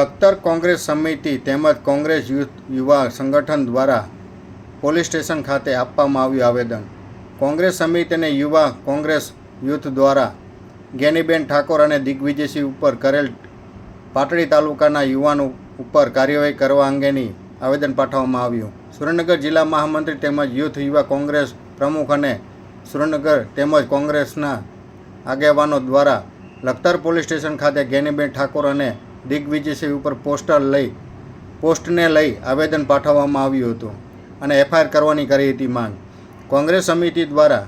લખતર કોંગ્રેસ સમિતિ તેમજ કોંગ્રેસ યુથ યુવા સંગઠન દ્વારા પોલીસ સ્ટેશન ખાતે આપવામાં આવ્યું આવેદન. કોંગ્રેસ સમિતિ અને યુવા કોંગ્રેસ યુથ દ્વારા ગેનીબેન ઠાકોર અને દિગ્વિજયસિંહ ઉપર કરેલ પાટડી તાલુકાના યુવાનો ઉપર કાર્યવાહી કરવા અંગેની આવેદન પાઠવવામાં આવ્યું. સુરેન્દ્રનગર જિલ્લા મહામંત્રી તેમજ યુથ યુવા કોંગ્રેસ પ્રમુખ અને સુરેન્દ્રનગર તેમજ કોંગ્રેસના આગેવાનો દ્વારા લખતર પોલીસ સ્ટેશન ખાતે ગેનીબેન ઠાકોર અને દિગ્વિજયસિંહ ઉપર પોસ્ટર લઈ, પોસ્ટને લઈ આવેદન પાઠવવામાં આવ્યું હતું અને એફઆઈઆર કરવાની કરી હતી માંગ. કોંગ્રેસ સમિતિ દ્વારા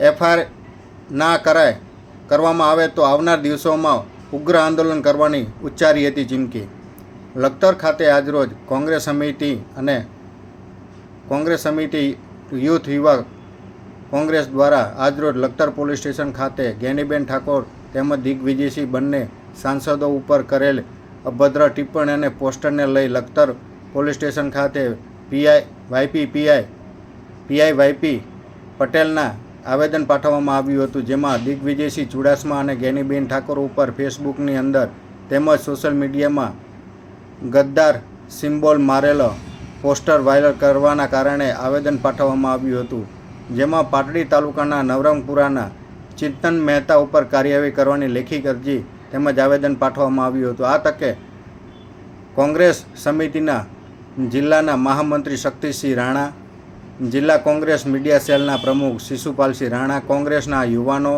એફઆઈઆર ના કરાય, કરવામાં આવે તો આવનાર દિવસોમાં ઉગ્ર આંદોલન કરવાની ઉચ્ચારી હતી ચીમકી. લખતર ખાતે આજરોજ કોંગ્રેસ સમિતિ અને કોંગ્રેસ સમિતિ યુથ યુવા કોંગ્રેસ દ્વારા આજરોજ લખતર પોલીસ સ્ટેશન ખાતે ગેનીબેન ઠાકોર તેમજ દિગ્વિજયસિંહ બંને સાંસદો ઉપર કરેલ અભદ્ર ટિપ્પણી અને પોસ્ટરને લઈ લખતર પોલીસ સ્ટેશન ખાતે PI YP PI PI YP પટેલના આવેદન પાઠવવામાં આવ્યું હતું, જેમાં દિગ્વિજયસિંહ ચુડાસમા અને ગેનીબેન ઠાકોર ઉપર ફેસબુકની અંદર તેમજ સોશિયલ મીડિયામાં ગદ્દાર સિમ્બોલ મારેલો પોસ્ટર વાયરલ કરવાના કારણે આવેદન પાઠવવામાં આવ્યું હતું, જેમાં પાટડી તાલુકાના નવરંગપુરાના ચિંતન મહેતા ઉપર કાર્યવાહી કરવાની લેખિત અરજી તેમજ આવેદન પાઠવવામાં આવ્યું હતું. આ તકે કોંગ્રેસ સમિતિના જિલ્લાના મહામંત્રી શક્તિસિંહ રાણા, જિલ્લા કોંગ્રેસ મીડિયા સેલના પ્રમુખ શિશુપાલસિંહ રાણા, કોંગ્રેસના યુવાનો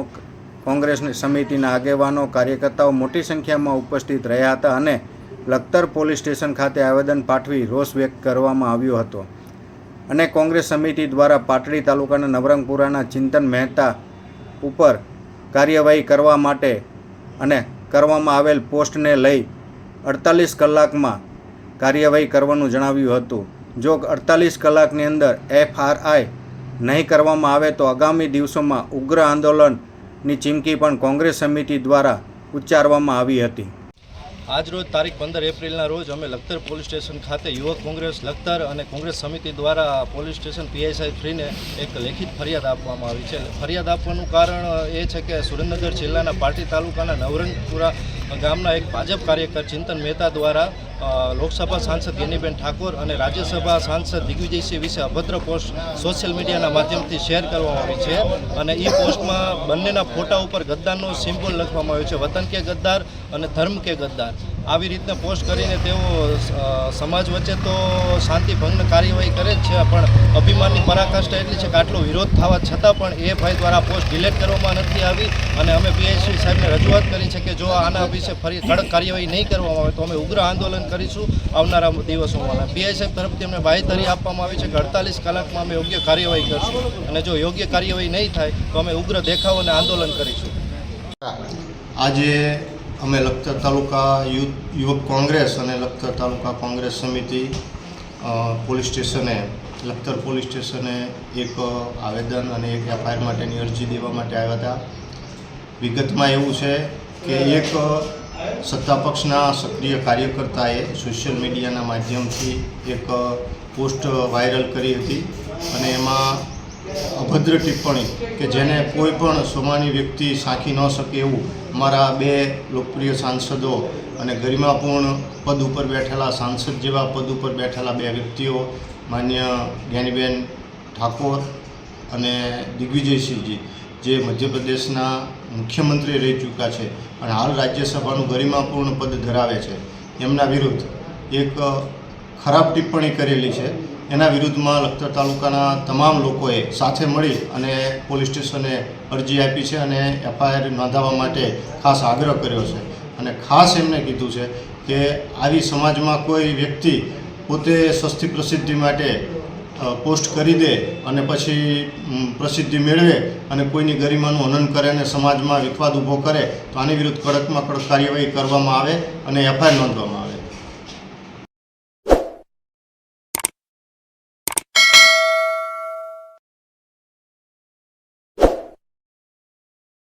કોંગ્રેસની સમિતિના આગેવાનો, કાર્યકર્તાઓ મોટી સંખ્યામાં ઉપસ્થિત રહ્યા હતા અને લખતર પોલીસ સ્ટેશન ખાતે આવેદન પાઠવી રોષ વ્યક્ત કરવામાં આવ્યો હતો. અને કોંગ્રેસ સમિતિ દ્વારા પાટડી તાલુકાના નવરંગપુરાના ચિંતન મહેતા ઉપર કાર્યવાહી કરવા માટે અને કરવામાં આવેલ પોસ્ટને લઈ અડતાલીસ કલાકમાં કાર્યવાહી કરવાનું જણાવ્યું હતું. જો અડતાલીસ કલાકની અંદર એફઆરઆઈ નહીં કરવામાં આવે તો આગામી દિવસોમાં ઉગ્ર આંદોલનની ચીમકી પણ કોંગ્રેસ સમિતિ દ્વારા ઉચ્ચારવામાં આવી હતી. આજ રોજ તારીખ પંદર એપ્રિલના રોજ અમે લખતર પોલીસ સ્ટેશન ખાતે યુવક કોંગ્રેસ લખતર અને કોંગ્રેસ સમિતિ દ્વારા પોલીસ સ્ટેશન પીઆઈસાઈ ફ્રીને એક લેખિત ફરિયાદ આપવામાં આવી છે. ફરિયાદ આપવાનું કારણ એ છે કે સુરેન્દ્રનગર જિલ્લાના પાટી તાલુકાના નવરંગપુરા ગામના એક ભાજપ કાર્યકર ચિંતન મહેતા દ્વારા લોકસભા સાંસદ ગેનીબેન ઠાકોર અને રાજ્યસભા સાંસદ દિગ્વિજયસિંહ વિશે અભદ્ર પોસ્ટ સોશિયલ મીડિયાના માધ્યમથી શેર કરવામાં આવી છે. અને એ પોસ્ટમાં બંનેના ફોટા ઉપર ગદ્દારનો સિમ્બોલ લખવામાં આવ્યો છે. વતન કે ગદ્દાર અને ધર્મ કે ગદ્દાર. આવી રીતના પોસ્ટ કરીને તેઓ સમાજ વચ્ચે તો શાંતિ ભંગની કાર્યવાહી કરે જ છે, પણ અભિમાનની પરાકાષ્ઠા એટલી છે કે આટલો વિરોધ થવા છતાં પણ એ ભાઈ દ્વારા પોસ્ટ ડિલેટ કરવામાં નથી આવી. અને અમે પીએસસી સાહેબને રજૂઆત કરી છે કે જો આના વિશે ફરી કડક કાર્યવાહી નહીં કરવામાં આવે તો અમે ઉગ્ર આંદોલન કરીશું આવનારા દિવસોમાં. પીઆઈ સાહેબ તરફથી અમને બાહેધરી આપવામાં આવી છે કે અડતાલીસ કલાકમાં અમે યોગ્ય કાર્યવાહી કરશું. અને જો યોગ્ય કાર્યવાહી નહીં થાય તો અમે ઉગ્ર દેખાવ અને આંદોલન કરીશું. આજે અમે લખતર તાલુકા યુવક કોંગ્રેસ અને લખતર તાલુકા કોંગ્રેસ સમિતિ પોલીસ સ્ટેશને, લખતર પોલીસ સ્ટેશને એક આવેદન અને એક એફઆઈઆર માટેની અરજી દેવા માટે આવ્યા હતા. વિગતમાં એવું છે કે એક સત્તાપક્ષના સક્રિય કાર્યકર્તાએ સોશિયલ મીડિયાના માધ્યમથી એક પોસ્ટ વાયરલ કરી હતી અને એમાં અભદ્ર ટિપ્પણી કે જેને કોઈ પણ સોમાની વ્યક્તિ સાંખી ન શકે એવું મારા બે લોકપ્રિય સાંસદો અને ગરિમાપૂર્ણ પદ ઉપર બેઠેલા સાંસદ જેવા પદ ઉપર બેઠેલા બે વ્યક્તિઓ, માન્ય જ્ઞાનીબેન ઠાકોર અને દિગ્વિજયસિંહજી, જે મધ્યપ્રદેશના મુખ્યમંત્રી રહી ચૂક્યા છે અને હાલ રાજ્યસભાનું ગરિમાપૂર્ણ પદ ધરાવે છે. એમના વિરુદ્ધ એક ખરાબ ટિપ્પણી કરેલી છે. એના વિરુદ્ધમાં લખતર તાલુકાના તમામ લોકોએ સાથે મળી અને પોલીસ સ્ટેશને અરજી આપી છે અને એફઆઈઆર નોંધાવવા માટે ખાસ આગ્રહ કર્યો છે. અને ખાસ એમણે કીધું છે કે આવી સમાજમાં કોઈ વ્યક્તિ પોતે સસ્તી પ્રસિદ્ધિ માટે પોસ્ટ કરી દે અને પછી પ્રસિદ્ધિ મેળવે અને કોઈની ગરિમાનું હનન કરે અને સમાજમાં વિખવાદ ઊભો કરે, તો આની વિરુદ્ધ કડકમાં કડક કાર્યવાહી કરવામાં આવે અને એફઆઈઆર નોંધવામાં આવે.